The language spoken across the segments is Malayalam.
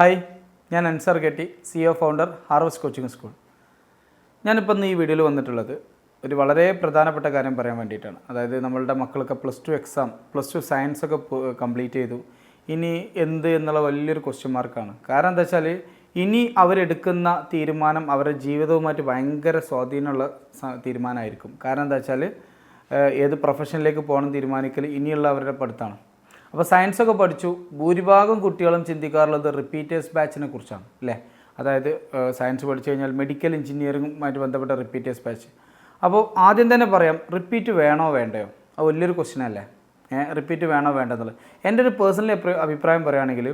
ഹായ് ഞാൻ അൻസർ കെട്ടി C O founder Harvest coaching school ഞാനിപ്പോൾ ഇന്ന് ഈ വീഡിയോയിൽ വന്നിട്ടുള്ളത് ഒരു വളരെ പ്രധാനപ്പെട്ട കാര്യം പറയാൻ വേണ്ടിയിട്ടാണ്. അതായത് നമ്മളുടെ മക്കൾക്ക് plus two exam plus two science ഒക്കെ കംപ്ലീറ്റ് ചെയ്തു. ഇനി എന്ത് എന്നുള്ള വലിയൊരു ക്വസ്റ്റ്യൻ മാർക്കാണ് കാരണം എന്താ വെച്ചാൽ ഇനി അവരെടുക്കുന്ന തീരുമാനം അവരുടെ ജീവിതവുമായിട്ട് ഭയങ്കര സ്വാധീനമുള്ള തീരുമാനമായിരിക്കും. കാരണം എന്താ വെച്ചാൽ ഏത് പ്രൊഫഷനിലേക്ക് പോകണം തീരുമാനിക്കൽ ഇനിയുള്ള അവരുടെ പഠിത്തമാണ് അപ്പോൾ സയൻസ് ഒക്കെ പഠിച്ചു. ഭൂരിഭാഗം കുട്ടികളും ചിന്തിക്കാറുള്ളത് റിപ്പീറ്റേഴ്സ് ബാച്ചിനെ കുറിച്ചാണ് അല്ലേ? അതായത് സയൻസ് പഠിച്ചു കഴിഞ്ഞാൽ മെഡിക്കൽ എഞ്ചിനീയറിംഗുമായിട്ട് ബന്ധപ്പെട്ട റിപ്പീറ്റേഴ്സ് ബാച്ച് അപ്പോൾ ആദ്യം തന്നെ പറയാം റിപ്പീറ്റ് വേണോ വേണ്ടയോ? അത് വലിയൊരു ക്വസ്റ്റ്യൻ അല്ലേ? റിപ്പീറ്റ് വേണോ വേണ്ടെന്നുള്ളത്. എന്റെ ഒരു പേഴ്സണൽ അഭിപ്രായം പറയുകയാണെങ്കിൽ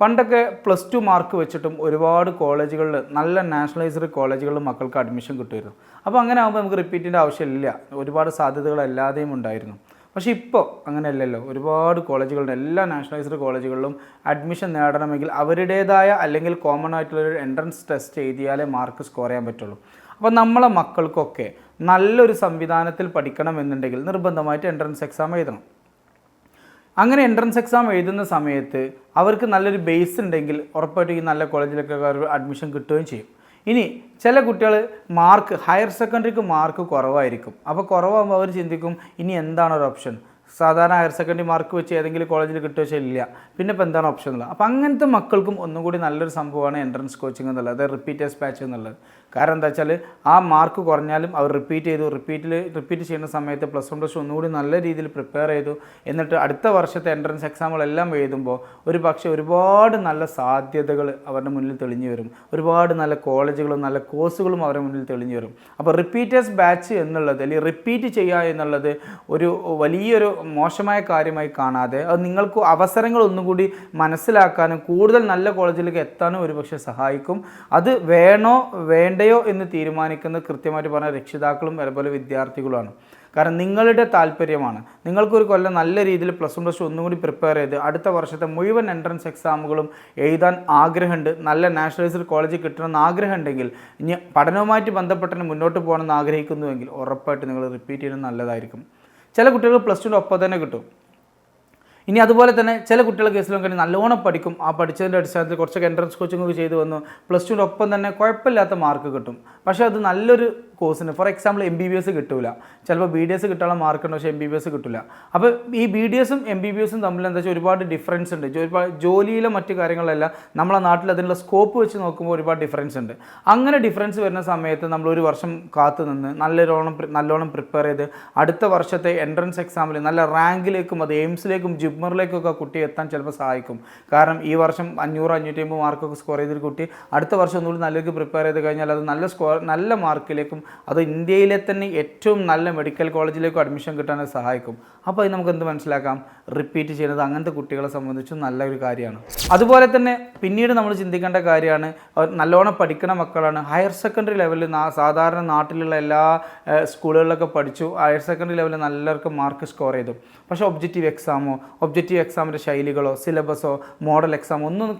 പണ്ടൊക്കെ പ്ലസ് ടു മാർക്ക് വെച്ചിട്ടും ഒരുപാട് കോളേജുകളിൽ നല്ല നാഷണലൈസ്ഡ് കോളേജുകളിൽ മക്കൾക്ക് അഡ്മിഷൻ കിട്ടുമായിരുന്നു. അപ്പോൾ അങ്ങനെ ആകുമ്പോൾ നമുക്ക് റിപ്പീറ്റിന്റെ ആവശ്യമില്ല. ഒരുപാട് സാധ്യതകൾ അല്ലാതെയും ഉണ്ടായിരുന്നു. പക്ഷേ ഇപ്പോൾ അങ്ങനെയല്ലല്ലോ. ഒരുപാട് കോളേജുകളുടെ എല്ലാ നാഷണലൈസ്ഡ് കോളേജുകളിലും അഡ്മിഷൻ നേടണമെങ്കിൽ അവരുടേതായ അല്ലെങ്കിൽ കോമൺ ആയിട്ടുള്ള ഒരു എൻട്രൻസ് ടെസ്റ്റ് എഴുതിയാലേ മാർക്ക് സ്കോർ ചെയ്യാൻ പറ്റുള്ളൂ. അപ്പോൾ നമ്മളെ മക്കൾക്കൊക്കെ നല്ലൊരു സംവിധാനത്തിൽ പഠിക്കണം എന്നുണ്ടെങ്കിൽ നിർബന്ധമായിട്ട് എൻട്രൻസ് എക്സാം എഴുതണം. അങ്ങനെ എൻട്രൻസ് എക്സാം എഴുതുന്ന സമയത്ത് അവർക്ക് നല്ലൊരു ബേസ് ഉണ്ടെങ്കിൽ ഉറപ്പായിട്ടും ഈ നല്ല കോളേജിലൊക്കെ അഡ്മിഷൻ കിട്ടുകയും ചെയ്യും. ഇനി ചില കുട്ടികൾ മാർക്ക് ഹയർ സെക്കൻഡറിക്ക് മാർക്ക് കുറവായിരിക്കും. അപ്പോൾ കുറവാകുമ്പോൾ അവർ ചിന്തിക്കും ഇനി എന്താണ് ഒരു ഓപ്ഷൻ സാധാരണ ഹയർ സെക്കൻഡറി മാർക്ക് വെച്ച് ഏതെങ്കിലും കോളേജിൽ കിട്ടുക ഇല്ല. പിന്നെ ഇപ്പോൾ എന്താണ് ഓപ്ഷൻ എന്നുള്ളത്? അപ്പോൾ അങ്ങനത്തെ മക്കൾക്കും ഒന്നും കൂടി നല്ലൊരു സംഭവമാണ് എൻട്രൻസ് കോച്ചിങ് എന്നുള്ളത്. റിപ്പീറ്റേഴ്സ് ബാച്ച് എന്നുള്ളത്. കാരണം എന്താ വെച്ചാൽ ആ മാർക്ക് കുറഞ്ഞാലും അവർ റിപ്പീറ്റ് ചെയ്തു. റിപ്പീറ്റിൽ റിപ്പീറ്റ് ചെയ്യുന്ന സമയത്ത് പ്ലസ് വൺ പ്ലസ് ഒന്നുകൂടി നല്ല രീതിയിൽ പ്രിപ്പയർ ചെയ്തു. എന്നിട്ട് അടുത്ത വർഷത്തെ എൻട്രൻസ് എക്സാമുകളെല്ലാം എഴുതുമ്പോൾ ഒരു പക്ഷേ ഒരുപാട് നല്ല സാധ്യതകൾ അവരുടെ മുന്നിൽ തെളിഞ്ഞു വരും. ഒരുപാട് നല്ല കോളേജുകളും നല്ല കോഴ്സുകളും അവരുടെ മുന്നിൽ തെളിഞ്ഞു വരും. അപ്പോൾ റിപ്പീറ്റേഴ്സ് ബാച്ച് എന്നുള്ളത് അല്ലെങ്കിൽ റിപ്പീറ്റ് ചെയ്യുക എന്നുള്ളത് ഒരു വലിയൊരു മോശമായ കാര്യമായി കാണാതെ അത് നിങ്ങൾക്ക് അവസരങ്ങൾ ഒന്നുകൂടി മനസ്സിലാക്കാനും കൂടുതൽ നല്ല കോളേജിലേക്ക് എത്താനും ഒരുപക്ഷെ സഹായിക്കും. അത് വേണോ വേണ്ടയോ എന്ന് തീരുമാനിക്കുന്നത് കൃത്യമായിട്ട് പറഞ്ഞ രക്ഷിതാക്കളും അതുപോലെ വിദ്യാർത്ഥികളുമാണ്. കാരണം നിങ്ങളുടെ താല്പര്യമാണ്. നിങ്ങൾക്കൊരു കൊല്ലം നല്ല രീതിയിൽ പ്ലസ് വൺ പ്ലസ് ടു ഒന്നും കൂടി പ്രിപ്പയർ ചെയ്ത് അടുത്ത വർഷത്തെ മുഴുവൻ എൻട്രൻസ് എക്സാമുകളും എഴുതാൻ ആഗ്രഹമുണ്ട്. നല്ല നാഷണലൈസ്ഡ് കോളേജ് കിട്ടണമെന്ന് ആഗ്രഹമുണ്ടെങ്കിൽ ഇനി പഠനവുമായിട്ട് ബന്ധപ്പെട്ട് മുന്നോട്ട് പോകണമെന്ന് ആഗ്രഹിക്കുന്നുവെങ്കിൽ ഉറപ്പായിട്ട് നിങ്ങൾ റിപ്പീറ്റ് ചെയ്യുന്നത് നല്ലതായിരിക്കും. ചില കുട്ടികൾ പ്ലസ് ടുവിന്റെ ഒപ്പം തന്നെ കിട്ടും. ഇനി അതുപോലെ തന്നെ ചില കുട്ടികളെ കേസിലും കഴിഞ്ഞാൽ നല്ലോണം പഠിക്കും. ആ പഠിച്ചതിന്റെ അടിസ്ഥാനത്തിൽ കുറച്ചൊക്കെ എൻട്രൻസ് കോച്ചിങ് ഒക്കെ ചെയ്തു വന്നു. പ്ലസ് ടുവിന്റെ ഒപ്പം തന്നെ കുഴപ്പമില്ലാത്ത മാർക്ക് കിട്ടും. പക്ഷേ അത് നല്ലൊരു കോഴ്സിന് for example M B B S കിട്ടൂല. ചിലപ്പോൾ ബി ഡി എസ് കിട്ടാനുള്ള മാർക്ക് ഉണ്ട് പക്ഷേ എം ബി ബി എസ് കിട്ടില്ല അപ്പോൾ ഈ ബി ഡി എസും എം ബി ബി എസും തമ്മിൽ എന്താ വെച്ചാൽ ഒരുപാട് ഡിഫറൻസ് ഉണ്ട്. ഒരുപാട് ജോലിയിലെ മറ്റു കാര്യങ്ങളെല്ലാം നമ്മളെ നാട്ടിൽ അതിനുള്ള സ്കോപ്പ് വെച്ച് നോക്കുമ്പോൾ ഒരുപാട് ഡിഫറൻസ് ഉണ്ട്. അങ്ങനെ ഡിഫറൻസ് വരുന്ന സമയത്ത് നമ്മൾ ഒരു വർഷം കാത്തു നിന്ന് നല്ലോണം നല്ലോണം പ്രിപ്പയർ ചെയ്ത് അടുത്ത വർഷത്തെ എൻട്രൻസ് എക്സാമിൽ നല്ല റാങ്കിലേക്കും അത് എയിംസിലേക്കും ജിബ്മറിലേക്കൊക്കെ കുട്ടി എത്താൻ ചിലപ്പോൾ സഹായിക്കും. കാരണം ഈ വർഷം അഞ്ഞൂറ് അഞ്ഞൂറ്റി അമ്പത് മാർക്കൊക്കെ സ്കോർ ചെയ്തൊരു കുട്ടി അടുത്ത വർഷം ഒന്നുകൂടി നല്ലൊരു പ്രിപ്പയർ ചെയ്ത് കഴിഞ്ഞാൽ അത് നല്ല സ്കോർ നല്ല മാർക്കിലേക്കും അത് ഇന്ത്യയിലെ തന്നെ ഏറ്റവും നല്ല മെഡിക്കൽ കോളേജിലേക്ക് അഡ്മിഷൻ കിട്ടാൻ സഹായിക്കും. അപ്പോൾ അത് നമുക്ക് എന്ത് മനസ്സിലാക്കാം? റിപ്പീറ്റ് ചെയ്യുന്നത് അങ്ങനത്തെ കുട്ടികളെ സംബന്ധിച്ചും നല്ലൊരു കാര്യമാണ്. അതുപോലെ തന്നെ പിന്നീട് നമ്മൾ ചിന്തിക്കേണ്ട കാര്യമാണ് നല്ലോണം പഠിക്കുന്ന മക്കളാണ്. ഹയർ സെക്കൻഡറി ലെവലിൽ സാധാരണ നാട്ടിലുള്ള എല്ലാ സ്കൂളുകളിലൊക്കെ പഠിച്ചു ഹയർ സെക്കൻഡറി ലെവലിൽ നല്ലവർക്ക് മാർക്ക് സ്കോർ ചെയ്തു. പക്ഷേ ഒബ്ജക്റ്റീവ് എക്സാമോ ഒബ്ജക്റ്റീവ് എക്സാമിന്റെ ശൈലികളോ സിലബസോ മോഡൽ എക്സാമോ ഒന്നും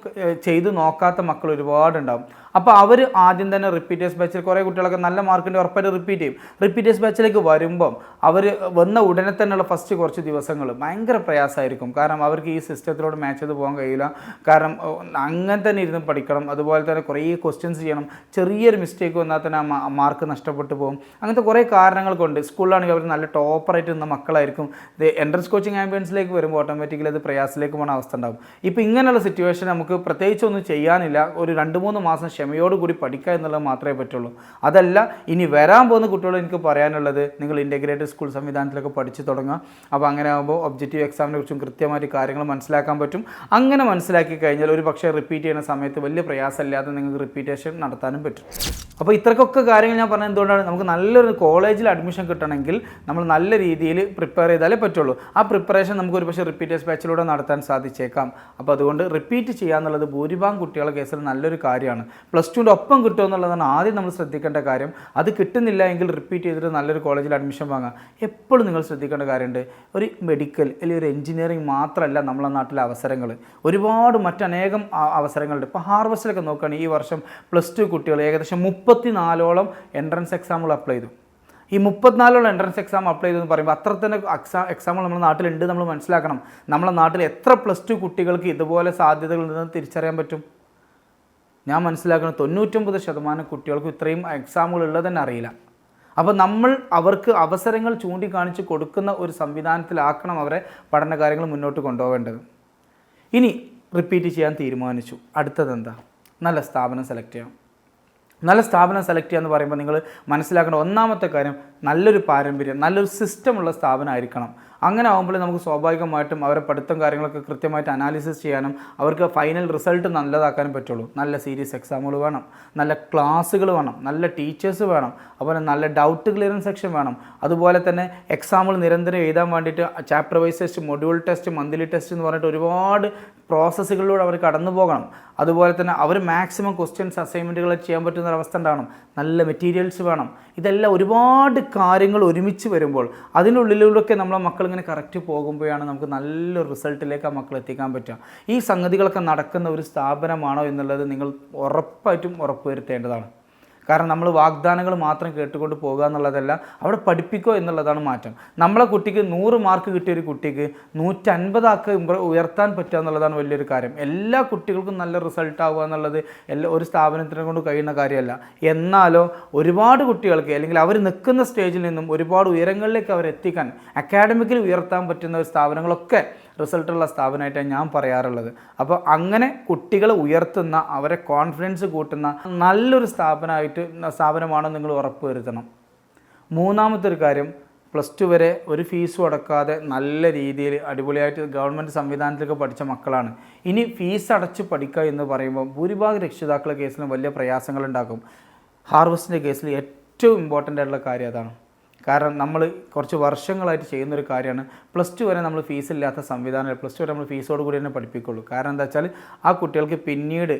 ചെയ്ത് നോക്കാത്ത മക്കൾ ഒരുപാടുണ്ടാകും അപ്പോൾ അവർ ആദ്യം തന്നെ റിപ്പീറ്റേഴ്സ് ബാച്ചിൽ കുറേ കുട്ടികളൊക്കെ നല്ല മാർക്കിന്റെ ഉറപ്പായിട്ട് റിപ്പീറ്റ് ചെയ്യും. റിപ്പീറ്റേഴ്സ് ബാച്ചിലേക്ക് വരുമ്പം അവർ വന്ന ഉടനെ തന്നെയുള്ള ഫസ്റ്റ് കുറച്ച് ദിവസങ്ങൾ ഭയങ്കര പ്രയാസമായിരിക്കും. കാരണം അവർക്ക് ഈ സിസ്റ്റത്തിലോട് മാച്ച് ചെയ്ത് പോകാൻ കഴിയില്ല. കാരണം അങ്ങനെ തന്നെ ഇരുന്ന് പഠിക്കണം. അതുപോലെ തന്നെ കുറേ ക്വസ്റ്റ്യൻസ് ചെയ്യണം. ചെറിയൊരു മിസ്റ്റേക്ക് വന്നാൽ തന്നെ ആ മാർക്ക് നഷ്ടപ്പെട്ടു പോകും. അങ്ങനത്തെ കുറേ കാരണങ്ങൾ കൊണ്ട് സ്കൂളിലാണെങ്കിൽ അവർ നല്ല ടോപ്പറായിട്ട് നിന്ന മക്കളായിരിക്കും. ഇത് എൻട്രൻസ് കോച്ചിങ് ആംബിയൻസിലേക്ക് വരുമ്പോൾ ഓട്ടോമാറ്റിക്കലി അത് പ്രയാസത്തിലേക്ക് പോകുന്ന അവസ്ഥ ഉണ്ടാകും ഇപ്പോൾ ഇങ്ങനെയുള്ള സിറ്റുവേഷൻ നമുക്ക് പ്രത്യേകിച്ച് ഒന്നും ചെയ്യാനില്ല. ഒരു രണ്ട് മൂന്ന് മാസം ക്ഷമയോടുകൂടി പഠിക്കുക എന്നുള്ളത് മാത്രമേ പറ്റുള്ളൂ. അതല്ല ഇനി വരാൻ പോകുന്ന കുട്ടികളോട് എനിക്ക് പറയാനുള്ളത് നിങ്ങൾ ഇന്റഗ്രേറ്റഡ് സ്കൂൾ സംവിധാനത്തിലൊക്കെ പഠിച്ചു തുടങ്ങുക. അപ്പോൾ അങ്ങനെ ആകുമ്പോൾ ഒബ്ജക്റ്റീവ് എക്സാമിനെ കുറിച്ചും കൃത്യമായിട്ട് കാര്യങ്ങൾ മനസ്സിലാക്കാൻ പറ്റും. അങ്ങനെ മനസ്സിലാക്കി കഴിഞ്ഞാൽ ഒരു പക്ഷേ റിപ്പീറ്റ് ചെയ്യുന്ന സമയത്ത് വലിയ പ്രയാസമില്ലാതെ നിങ്ങൾക്ക് റിപ്പീറ്റേഷൻ നടത്താനും പറ്റും. അപ്പോൾ ഇത്രക്കൊക്കെ കാര്യങ്ങൾ ഞാൻ പറഞ്ഞത് എന്തുകൊണ്ടാണ്? നമുക്ക് നല്ലൊരു കോളേജിൽ അഡ്മിഷൻ കിട്ടണമെങ്കിൽ നമ്മൾ നല്ല രീതിയിൽ പ്രിപ്പയർ ചെയ്താലേ പറ്റുള്ളൂ. ആ പ്രിപ്പറേഷൻ നമുക്ക് ഒരു പക്ഷേ റിപ്പീറ്റേഴ്സ് ബാച്ചിലൂടെ നടത്താൻ സാധിച്ചേക്കാം. അപ്പോൾ അതുകൊണ്ട് റിപ്പീറ്റ് ചെയ്യുക എന്നുള്ളത് ഭൂരിഭാഗം കുട്ടികളുടെ കേസിൽ നല്ലൊരു കാര്യമാണ്. പ്ലസ് ടുവിന്റെ ഒപ്പം കിട്ടുമോ എന്നുള്ളതാണ് ആദ്യം നമ്മൾ ശ്രദ്ധിക്കേണ്ട കാര്യം. അത് കിട്ടുന്നില്ല എങ്കിൽ റിപ്പീറ്റ് ചെയ്തിട്ട് നല്ലൊരു കോളേജിൽ അഡ്മിഷൻ വാങ്ങാം. എപ്പോഴും നിങ്ങൾ ശ്രദ്ധിക്കേണ്ട കാര്യമുണ്ട്. ഒരു മെഡിക്കൽ അല്ലെങ്കിൽ ഒരു എഞ്ചിനീയറിംഗ് മാത്രമല്ല നമ്മളെ നാട്ടിലെ അവസരങ്ങൾ ഒരുപാട് മറ്റനേകം അവസരങ്ങളുണ്ട്. ഇപ്പോൾ ഹാർവസ്റ്റിലൊക്കെ നോക്കുകയാണെങ്കിൽ ഈ വർഷം പ്ലസ് ടു കുട്ടികൾ ഏകദേശം മുപ്പത്തി നാലോളം എൻട്രൻസ് എക്സാമുകൾ അപ്ലൈ ചെയ്തു. ഈ മുപ്പത്തിനാലുള്ള എൻട്രൻസ് എക്സാം അപ്ലൈ ചെയ്തെന്ന് പറയുമ്പോൾ അത്ര തന്നെ എക്സാം എക്സാമുകൾ നമ്മുടെ നാട്ടിലുണ്ട് നമ്മൾ മനസ്സിലാക്കണം. നമ്മളെ നാട്ടിൽ എത്ര പ്ലസ് ടു കുട്ടികൾക്ക് ഇതുപോലെ സാധ്യതകൾ ഉണ്ടെന്ന് തിരിച്ചറിയാൻ പറ്റും? ഞാൻ മനസ്സിലാക്കുന്ന തൊണ്ണൂറ്റൊമ്പത് ശതമാനം കുട്ടികൾക്ക് ഇത്രയും എക്സാമുകൾ ഉള്ളതെന്നെ അറിയില്ല. അപ്പോൾ നമ്മൾ അവർക്ക് അവസരങ്ങൾ ചൂണ്ടിക്കാണിച്ച് കൊടുക്കുന്ന ഒരു സംവിധാനത്തിലാക്കണം അവരെ പഠന കാര്യങ്ങൾ മുന്നോട്ട് കൊണ്ടുപോകേണ്ടത്. ഇനി റിപ്പീറ്റ് ചെയ്യാൻ തീരുമാനിച്ചു. അടുത്തതെന്താ നല്ല സ്ഥാപനം സെലക്ട് ചെയ്യാം നല്ല സ്ഥാപനം സെലക്ട് ചെയ്യുക എന്ന് പറയുമ്പോൾ നിങ്ങൾ മനസ്സിലാക്കേണ്ട ഒന്നാമത്തെ കാര്യം നല്ലൊരു പാരമ്പര്യം നല്ലൊരു സിസ്റ്റമുള്ള സ്ഥാപനമായിരിക്കണം അങ്ങനെ ആകുമ്പോൾ നമുക്ക് സ്വാഭാവികമായിട്ടും അവരെ പഠിത്തം കാര്യങ്ങളൊക്കെ കൃത്യമായിട്ട് അനാലിസിസ് ചെയ്യാനും അവർക്ക് ഫൈനൽ റിസൾട്ട് നല്ലതാക്കാനും പറ്റുള്ളൂ. നല്ല സീരിയസ് എക്സാമുകൾ വേണം നല്ല ക്ലാസ്സുകൾ വേണം നല്ല ടീച്ചേഴ്സ് വേണം അതുപോലെ നല്ല ഡൗട്ട് ക്ലിയറൻസ് സെക്ഷൻ വേണം. അതുപോലെ തന്നെ എക്സാമുകൾ നിരന്തരം എഴുതാൻ വേണ്ടിയിട്ട് chapter wise test module test monthly test എന്ന് പറഞ്ഞിട്ട് ഒരുപാട് പ്രോസസ്സുകളിലൂടെ അവർ കടന്നു പോകണം. അതുപോലെ തന്നെ അവർ മാക്സിമം ക്വസ്റ്റ്യൻസ് അസൈൻമെന്റുകൾ ചെയ്യാൻ പറ്റുന്ന അവസ്ഥ ഉണ്ടാവണം നല്ല മെറ്റീരിയൽസ് വേണം. ഇതെല്ലാം ഒരുപാട് കാര്യങ്ങൾ ഒരുമിച്ച് വരുമ്പോൾ അതിനുള്ളിലൂടെയൊക്കെ നമ്മളെ മക്കൾ ഇങ്ങനെ കറക്റ്റ് പോകുമ്പോഴാണ് നമുക്ക് നല്ലൊരു റിസൾട്ടിലേക്ക് ആ മക്കൾ എത്തിക്കാൻ പറ്റുക. ഈ സംഗതികളൊക്കെ നടക്കുന്ന ഒരു സ്ഥാപനമാണോ എന്നുള്ളത് നിങ്ങൾ ഉറപ്പായിട്ടും ഉറപ്പുവരുത്തേണ്ടതാണ്. കാരണം നമ്മൾ വാഗ്ദാനങ്ങൾ മാത്രം കേട്ടുകൊണ്ട് പോകുക എന്നുള്ളതല്ല അവിടെ പഠിപ്പിക്കുക എന്നുള്ളതാണ് മാറ്റം. നമ്മളെ കുട്ടിക്ക് നൂറ് മാർക്ക് കിട്ടിയ ഒരു കുട്ടിക്ക് നൂറ്റൻപതാക്ക് ഉയർത്താൻ പറ്റുക എന്നുള്ളതാണ് വലിയൊരു കാര്യം. എല്ലാ കുട്ടികൾക്കും നല്ല റിസൾട്ട് ആവുക എന്നുള്ളത് എല്ലാ ഒരു സ്ഥാപനത്തിനെ കൊണ്ട് കഴിയുന്ന കാര്യമല്ല. എന്നാലോ ഒരുപാട് കുട്ടികൾക്ക് അല്ലെങ്കിൽ അവർ നിൽക്കുന്ന സ്റ്റേജിൽ നിന്നും ഒരുപാട് ഉയരങ്ങളിലേക്ക് അവരെത്തിക്കാൻ അക്കാഡമിക്കിൽ ഉയർത്താൻ പറ്റുന്ന സ്ഥാപനങ്ങളൊക്കെ റിസൾട്ടുള്ള സ്ഥാപനമായിട്ടാണ് ഞാൻ പറയാറുള്ളത്. അപ്പോൾ അങ്ങനെ കുട്ടികളെ ഉയർത്തുന്ന അവരെ കോൺഫിഡൻസ് കൂട്ടുന്ന നല്ലൊരു സ്ഥാപനമായിട്ട് സ്ഥാപനമാണെന്ന് നിങ്ങൾ ഉറപ്പ് വരുത്തണം മൂന്നാമത്തെ ഒരു കാര്യം പ്ലസ് ടു വരെ ഒരു ഫീസും അടക്കാതെ നല്ല രീതിയിൽ അടിപൊളിയായിട്ട് ഗവൺമെന്റ് സംവിധാനത്തിലൊക്കെ പഠിച്ച മക്കളാണ്. ഇനി ഫീസ് അടച്ച് പഠിക്കുക എന്ന് പറയുമ്പോൾ ഭൂരിഭാഗം രക്ഷിതാക്കളുടെ കേസിലും വലിയ പ്രയാസങ്ങളുണ്ടാക്കും ഹാർവസ്റ്റിന്റെ കേസിൽ ഏറ്റവും ഇമ്പോർട്ടന്റ് ആയിട്ടുള്ള കാര്യം അതാണ്. കാരണം നമ്മൾ കുറച്ച് വർഷങ്ങളായിട്ട് ചെയ്യുന്നൊരു കാര്യമാണ്. പ്ലസ് ടു വരെ നമ്മൾ ഫീസ് ഇല്ലാത്ത സംവിധാനം പ്ലസ് ടു വരെ നമ്മൾ ഫീസോട് കൂടി തന്നെ പഠിപ്പിക്കുള്ളൂ. കാരണം എന്താ വെച്ചാൽ ആ കുട്ടികൾക്ക് പിന്നീട്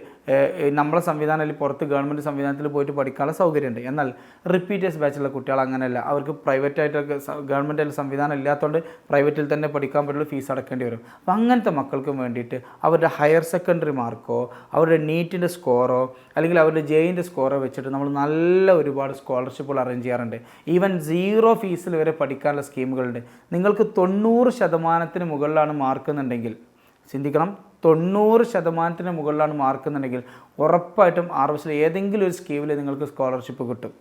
നമ്മളെ സംവിധാനം അല്ലെങ്കിൽ പുറത്ത് ഗവൺമെന്റ് സംവിധാനത്തിൽ പോയിട്ട് പഠിക്കാനുള്ള സൗകര്യമുണ്ട്. എന്നാൽ റിപ്പീറ്റേഴ്സ് ബാച്ചുള്ള കുട്ടികൾ അങ്ങനെയല്ല. അവർക്ക് പ്രൈവറ്റ് ആയിട്ടൊക്കെ ഗവൺമെന്റ് സംവിധാനം ഇല്ലാത്തതുകൊണ്ട് പ്രൈവറ്റിൽ തന്നെ പഠിക്കാൻ പറ്റുള്ള ഫീസ് അടക്കേണ്ടി വരും. അപ്പോൾ അങ്ങനത്തെ മക്കൾക്കും വേണ്ടിയിട്ട് അവരുടെ ഹയർ സെക്കൻഡറി മാർക്കോ അവരുടെ നീറ്റിന്റെ സ്കോറോ അല്ലെങ്കിൽ അവരുടെ ജെയിന്റെ സ്കോറോ വെച്ചിട്ട് നമ്മൾ നല്ല ഒരുപാട് സ്കോളർഷിപ്പുകൾ അറേഞ്ച് ചെയ്യാറുണ്ട്. ഈവൻ സീറോ ഫീസിൽ വരെ പഠിക്കാനുള്ള സ്കീമുകളുണ്ട്. നിങ്ങൾക്ക് തൊണ്ണൂറ് ശതമാനത്തിന് മുകളിലാണ് മാർക്ക് എന്നുണ്ടെങ്കിൽ ചിന്തിക്കണം തൊണ്ണൂറ് ശതമാനത്തിന് മുകളിലാണ് മാർക്ക് എന്നുണ്ടെങ്കിൽ ഉറപ്പായിട്ടും ആർ എസ് ഏതെങ്കിലും ഒരു സ്കീമിൽ നിങ്ങൾക്ക് സ്കോളർഷിപ്പ് കിട്ടും.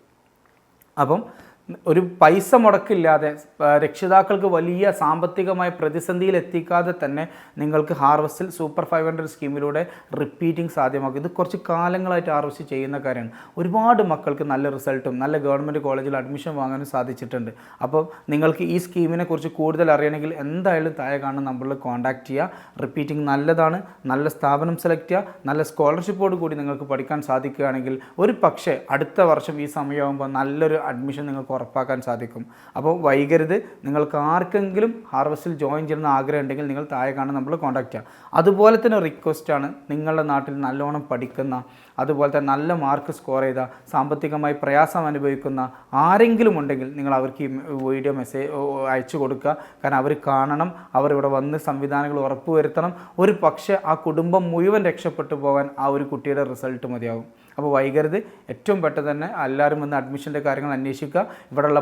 അപ്പം ഒരു പൈസ മുടക്കില്ലാതെ രക്ഷിതാക്കൾക്ക് വലിയ സാമ്പത്തികമായ പ്രതിസന്ധിയിൽ എത്തിക്കാതെ തന്നെ നിങ്ങൾക്ക് ഹാർവസ്റ്റിൽ സൂപ്പർ ഫൈവ് ഹൺഡ്രഡ് സ്കീമിലൂടെ റിപ്പീറ്റിംഗ് സാധ്യമാക്കും. ഇത് കുറച്ച് കാലങ്ങളായിട്ട് ഹാർവസ്റ്റ് ചെയ്യുന്ന കാര്യമാണ്. ഒരുപാട് മക്കൾക്ക് നല്ല റിസൾട്ടും നല്ല ഗവൺമെന്റ് കോളേജിൽ അഡ്മിഷൻ വാങ്ങാനും സാധിച്ചിട്ടുണ്ട്. അപ്പോൾ നിങ്ങൾക്ക് ഈ സ്കീമിനെ കുറിച്ച് കൂടുതൽ അറിയണമെങ്കിൽ എന്തായാലും താഴെ കാണുന്ന നമ്പറിൽ കോൺടാക്ട് ചെയ്യുക. റിപ്പീറ്റിംഗ് നല്ലതാണ്. നല്ല സ്ഥാപനം സെലക്ട് ചെയ്യുക. നല്ല സ്കോളർഷിപ്പോട് കൂടി നിങ്ങൾക്ക് പഠിക്കാൻ സാധിക്കുകയാണെങ്കിൽ ഒരു പക്ഷേ അടുത്ത വർഷം ഈ സമയമാകുമ്പോൾ നല്ലൊരു അഡ്മിഷൻ നിങ്ങൾക്ക് ഉറപ്പാക്കാൻ സാധിക്കും. അപ്പോൾ വൈകരുത്. നിങ്ങൾക്ക് ആർക്കെങ്കിലും ഹാർവസ്റ്റിൽ ജോയിൻ ചെയ്യണമെന്ന് ആഗ്രഹം ഉണ്ടെങ്കിൽ നിങ്ങൾ താഴെ കാണാൻ നമ്മൾ കോൺടാക്ട് ചെയ്യാം. അതുപോലെ തന്നെ റിക്വസ്റ്റാണ് നിങ്ങളുടെ നാട്ടിൽ നല്ലോണം പഠിക്കുന്ന അതുപോലെ തന്നെ നല്ല മാർക്ക് സ്കോർ ചെയ്ത സാമ്പത്തികമായി പ്രയാസം അനുഭവിക്കുന്ന ആരെങ്കിലും ഉണ്ടെങ്കിൽ നിങ്ങൾ അവർക്ക് ഈ വീഡിയോ മെസ്സേജ് അയച്ചു കൊടുക്കുക. കാരണം അവർ കാണണം അവർ ഇവിടെ വന്ന് സംവിധാനങ്ങൾ ഉറപ്പുവരുത്തണം. ഒരു പക്ഷേ ആ കുടുംബം മുഴുവൻ രക്ഷപ്പെട്ടു പോകാൻ ആ ഒരു കുട്ടിയുടെ റിസൾട്ട് മതിയാവും അപ്പോൾ വൈകരുത്. ഏറ്റവും പെട്ടെന്ന് തന്നെ എല്ലാവരും വന്ന് അഡ്മിഷന്റെ കാര്യങ്ങൾ അന്വേഷിക്കുക. ഇവിടെയുള്ള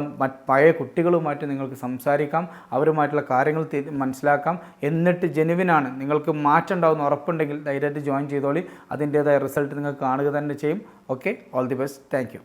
പഴയ കുട്ടികളുമായിട്ട് നിങ്ങൾക്ക് സംസാരിക്കാം. അവരുമായിട്ടുള്ള കാര്യങ്ങൾ മനസ്സിലാക്കാം. എന്നിട്ട് ജെനുവിനാണ് നിങ്ങൾക്ക് മാറ്റം ഉണ്ടാവുന്ന ഉറപ്പുണ്ടെങ്കിൽ ധൈര്യമായിട്ട് ജോയിൻ ചെയ്തോളി. അതിന്റേതായ റിസൾട്ട് നിങ്ങൾക്ക് കാണുക തന്നെ ചെയ്യും. Okay? All the best. Thank